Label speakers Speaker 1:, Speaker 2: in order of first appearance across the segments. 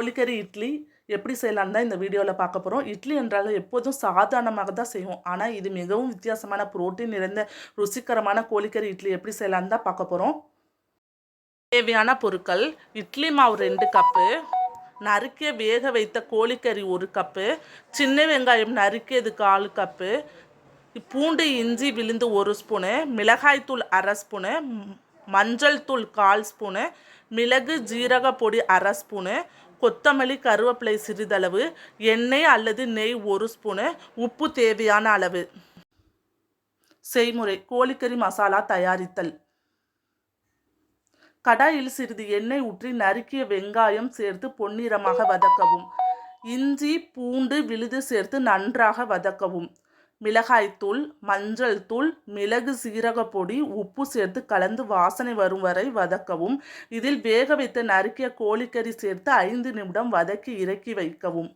Speaker 1: கோழிக்கறி இட்லி எப்படி செய்யலான்னு தான் இந்த வீடியோவில் பார்க்க போகிறோம் இட்லி என்றாலும் எப்போதும் சாதாரணமாக தான் செய்வோம். ஆனால் இது மிகவும் வித்தியாசமான புரோட்டீன் நிறைந்த ருசிகரமான கோழிக்கறி இட்லி எப்படி செய்யலான்னு தான் பார்க்க போகிறோம் தேவையான பொருட்கள் இட்லி மாவு ரெண்டு கப்பு நறுக்கிய வேக வைத்த கோழிக்கறி ஒரு கப்பு சின்ன வெங்காயம் நறுக்கியது கால் கப்பு பூண்டு இஞ்சி விழுந்து ஒரு ஸ்பூனு மிளகாய்த்தூள் அரை ஸ்பூனு மஞ்சள் தூள் கால் ஸ்பூனு மிளகு ஜீரக பொடி அரை ஸ்பூனு கொத்தமல்லி கருவேப்பிலை சிறிதளவு எண்ணெய் அல்லது நெய் ஒரு ஸ்பூனு உப்பு தேவையான அளவு. செய்முறை கோழிக்கறி மசாலா தயாரித்தல். கடாயில் சிறிது எண்ணெய் ஊற்றி நறுக்கிய வெங்காயம் சேர்த்து பொன்னிறமாக வதக்கவும். இஞ்சி பூண்டு விழுது சேர்த்து நன்றாக வதக்கவும். மிளகாய்த்தூள் மஞ்சள் தூள் மிளகு சீரக பொடி உப்பு சேர்த்து கலந்து வாசனை வரும் வரை வதக்கவும். இதில் வேக வைத்து நறுக்கிய கோழிக்கறி சேர்த்து ஐந்து நிமிடம் வதக்கி இறக்கி வைக்கவும்.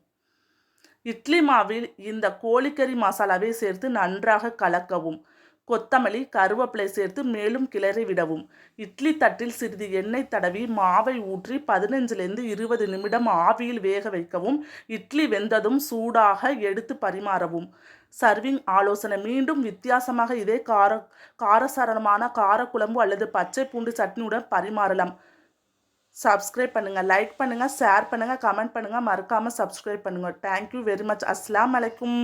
Speaker 1: இட்லி மாவில் இந்த கோழிக்கறி மசாலாவை சேர்த்து நன்றாக கலக்கவும். கொத்தமல்லி கருவேப்பிலை சேர்த்து மேலும் கிளறி விடவும். இட்லி தட்டில் சிறிது எண்ணெய் தடவி மாவை ஊற்றி பதினஞ்சிலிருந்து இருபது நிமிடம் ஆவியில் வேக வைக்கவும் இட்லி வெந்ததும் சூடாக எடுத்து பரிமாறவும். சர்விங் ஆலோசனை. மீண்டும் வித்தியாசமாக இதே கார காரசாரமான காரக்குழம்பு அல்லது பச்சை பூண்டு சட்னியுடன் பரிமாறலாம். சப்ஸ்கிரைப் பண்ணுங்கள் லைக் பண்ணுங்கள் ஷேர் பண்ணுங்கள் கமெண்ட் பண்ணுங்கள் மறக்காமல் சப்ஸ்கிரைப் பண்ணுங்கள் தேங்க்யூ வெரி மச் அஸ்லாம் வலைக்கும்.